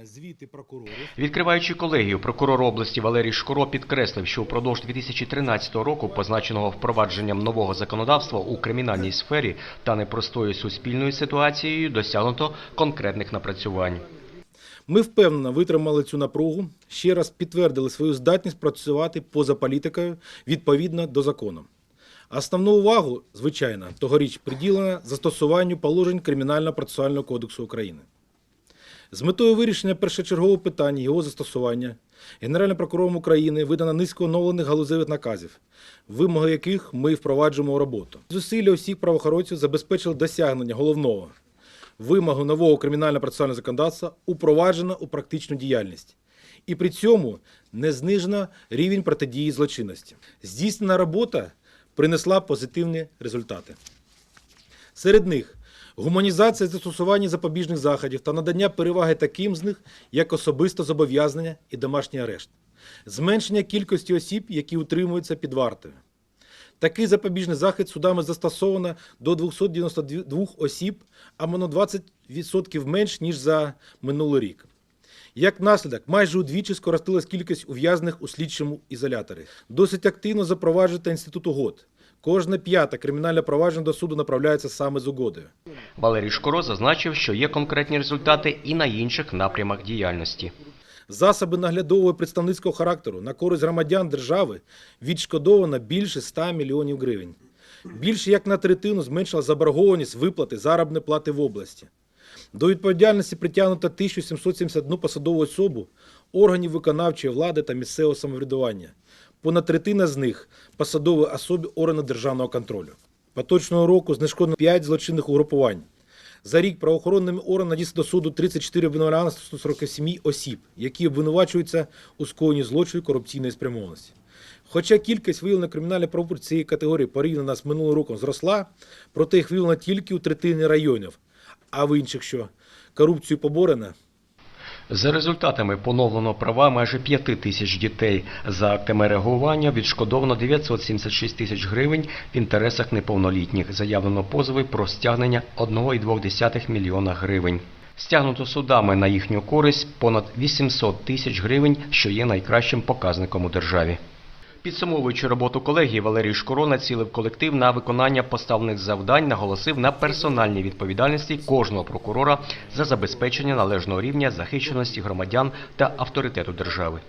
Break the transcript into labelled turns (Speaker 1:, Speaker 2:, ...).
Speaker 1: е, звіти прокурорів.
Speaker 2: Відкриваючи колегію, прокурор області Валерій Шкоро підкреслив, що упродовж 2013 року, позначеного впровадженням нового законодавства у кримінальній сфері та непростою суспільною ситуацією, досягнуто конкретних напрацювань.
Speaker 1: Ми впевнено витримали цю напругу, ще раз підтвердили свою здатність працювати поза політикою відповідно до закону. Основну увагу, звичайно, тогоріч приділена застосуванню положень Кримінально-процесуального кодексу України. З метою вирішення першочергового питання його застосування Генеральним прокурором України видано низку оновлених галузевих наказів, вимоги яких ми впроваджуємо у роботу. Зусилля усіх правоохоронців забезпечили досягнення головного вимогу нового кримінально-процесуального законодавства упроваджено у практичну діяльність. І при цьому не знижено рівень протидії злочинності. Здійснена робота принесла позитивні результати. Серед них гуманізація застосування запобіжних заходів та надання переваги таким з них, як особисте зобов'язання і домашній арешт, зменшення кількості осіб, які утримуються під вартою. Такий запобіжний захід судами застосовано до 292 осіб, а на 20% менш, ніж за минулий рік. Як наслідок, майже удвічі скоротилась кількість ув'язаних у слідчому ізоляторі. Досить активно запроваджується інститут угод. Кожне п'яте кримінальне провадження до суду направляється саме з угодою.
Speaker 2: Валерій Шкоро зазначив, що є конкретні результати і на інших напрямах діяльності.
Speaker 1: Засоби наглядового представницького характеру на користь громадян держави відшкодовано більше 100 мільйонів гривень. Більше як на третину зменшила заборгованість виплати заробітної плати в області. До відповідальності притягнуто 1771 посадову особу органів виконавчої влади та місцевого самоврядування. Понад третина з них посадові особи органів державного контролю. Поточного року знешкоджено 5 злочинних угрупувань. За рік правоохоронними органами надіслано до суду 34 обвинувальних 147 осіб, які обвинувачуються у скоєнні злочину корупційної спрямованості. Хоча кількість виявлених кримінальних правопорушень цієї категорії порівняно з минулим роком зросла, проте їх виявлено тільки у третині районів, а в інших що? Корупцію поборено,
Speaker 2: За результатами поновлено права майже 5 тисяч дітей. За актами реагування відшкодовано 976 тисяч гривень в інтересах неповнолітніх. Заявлено позови про стягнення 1,2 мільйона гривень. Стягнуто судами на їхню користь понад 800 тисяч гривень, що є найкращим показником у державі. Підсумовуючи роботу колегії, Валерій Шкоро націлив колектив на виконання поставлених завдань, наголосив на персональній відповідальності кожного прокурора за забезпечення належного рівня захищеності громадян та авторитету держави.